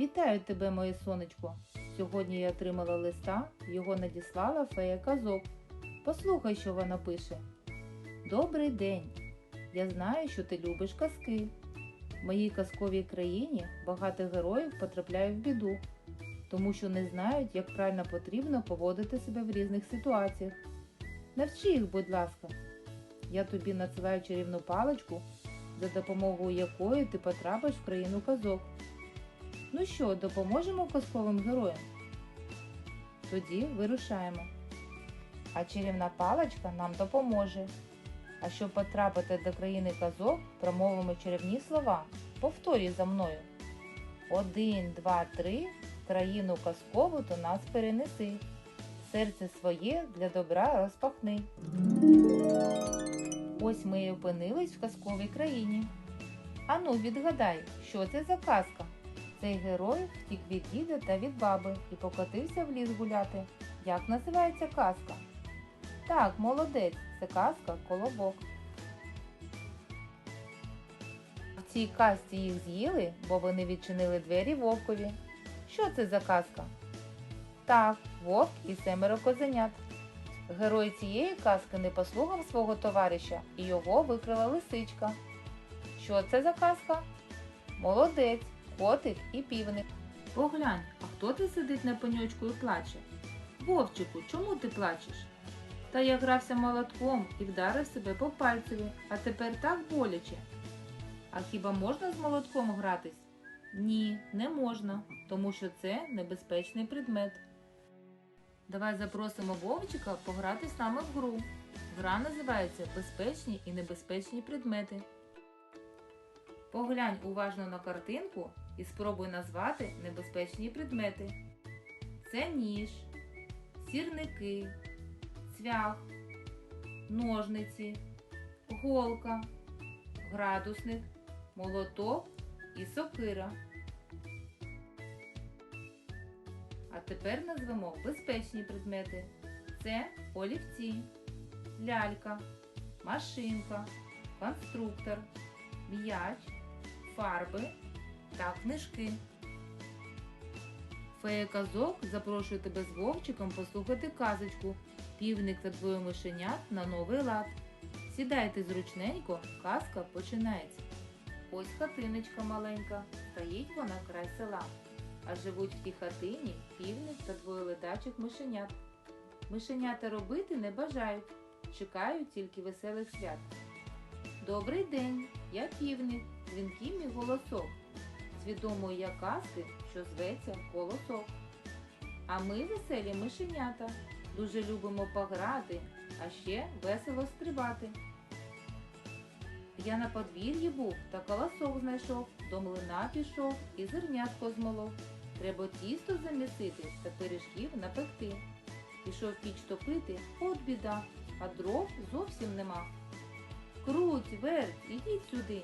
Вітаю тебе, моє сонечко. Сьогодні я отримала листа, його надіслала фея казок. Послухай, що вона пише. Добрий день. Я знаю, що ти любиш казки. В моїй казковій країні багато героїв потрапляють в біду, тому що не знають, як правильно потрібно поводити себе в різних ситуаціях. Навчи їх, будь ласка. Я тобі надсилаю чарівну паличку, за допомогою якої ти потрапиш в країну казок. Ну що, допоможемо казковим героям? Тоді вирушаємо. А чарівна паличка нам допоможе. А щоб потрапити до країни казок, промовимо чарівні слова. Повторюй за мною. Один, два, три. Країну казкову до нас перенеси. Серце своє для добра розпахни. Ось ми і опинились в казковій країні. Ану, відгадай, що це за казка? Цей герой втік від діда та від баби і покотився в ліс гуляти. Як називається казка? Так, молодець, це казка Колобок. В цій казці їх з'їли, бо вони відчинили двері вовкові. Що це за казка? Так, вовк і семеро козенят. Герой цієї казки не послухав свого товариша і його викрила лисичка. Що це за казка? Молодець, котик і півник. Поглянь, а хто ти сидить на пеньочку і плаче? Вовчику, чому ти плачеш? Та я грався молотком і вдарив себе по пальцеві, а тепер так боляче. А хіба можна з молотком гратись? Ні, не можна, тому що це небезпечний предмет. Давай запросимо Вовчика пограти з нами в гру. Гра називається Безпечні і небезпечні предмети. Поглянь уважно на картинку і спробуй назвати небезпечні предмети. Це ніж, сірники, цвях, ножниці, голка, градусник, молоток і сокира. А тепер назвемо безпечні предмети. Це олівці, лялька, машинка, конструктор, м'яч, фарби та книжки. Фея казок запрошує тебе з Вовчиком послухати казочку Півник та двоє мишенят на новий лад. Сідайте зручненько, казка починається. Ось хатиночка маленька, стоїть вона край села. А живуть в тій хатині півник та двоє ледачих мишенят. Мишенята робити не бажають, чекають тільки веселих свят. Добрий день, я півник, дзвінкий мій голосок. З відомої казки, що зветься колосок. А ми веселі мишенята, дуже любимо пограти, а ще весело стрибати. Я на подвір'ї був та колосок знайшов, до млина пішов і зернятко змолов. Треба тісто замісити та пиріжків напекти. Пішов піч топити, от біда, а дров зовсім нема. Круть, верть, ідіть сюди.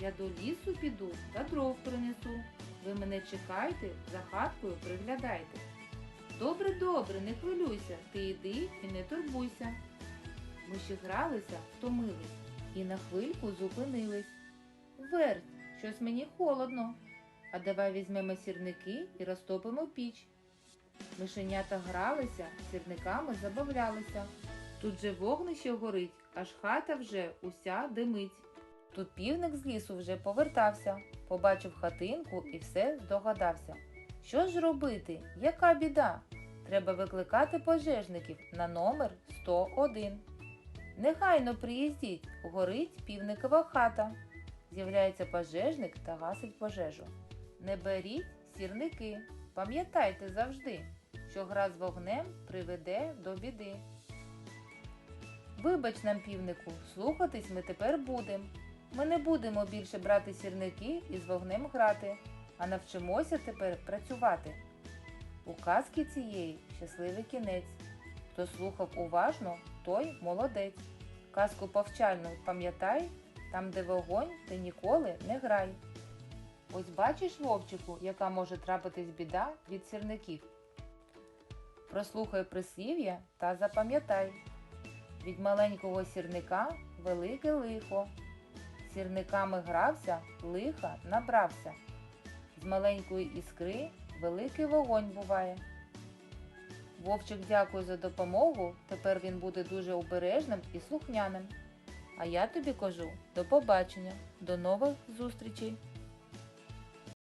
Я до лісу піду та дров принесу. Ви мене чекайте, за хаткою приглядайте. Добре, добре, не хвилюйся, ти йди і не турбуйся. Ми ще гралися, втомились і на хвильку зупинились. Верть, щось мені холодно. А давай візьмемо сірники і розтопимо піч. Мишенята гралися, сірниками забавлялися. Тут же вогнище горить, аж хата вже уся димить. Тут півник з лісу вже повертався, побачив хатинку і все здогадався. Що ж робити? Яка біда? Треба викликати пожежників на номер 101. Негайно приїздіть, горить півникова хата. З'являється пожежник та гасить пожежу. Не беріть сірники, пам'ятайте завжди, що гра з вогнем приведе до біди. Вибач нам, півнику, слухатись ми тепер будем. Ми не будемо більше брати сірники і з вогнем грати, а навчимося тепер працювати. У казки цієї щасливий кінець. Хто слухав уважно, той молодець. Казку повчальну пам'ятай, там, де вогонь, ти ніколи не грай. Ось бачиш, вовчику, яка може трапитись біда від сірників. Прослухай прислів'я та запам'ятай. Від маленького сірника велике лихо. Сірниками грався, лиха набрався. З маленької іскри великий вогонь буває. Вовчик дякую за допомогу. Тепер він буде дуже обережним і слухняним. А я тобі кажу до побачення, до нових зустрічей!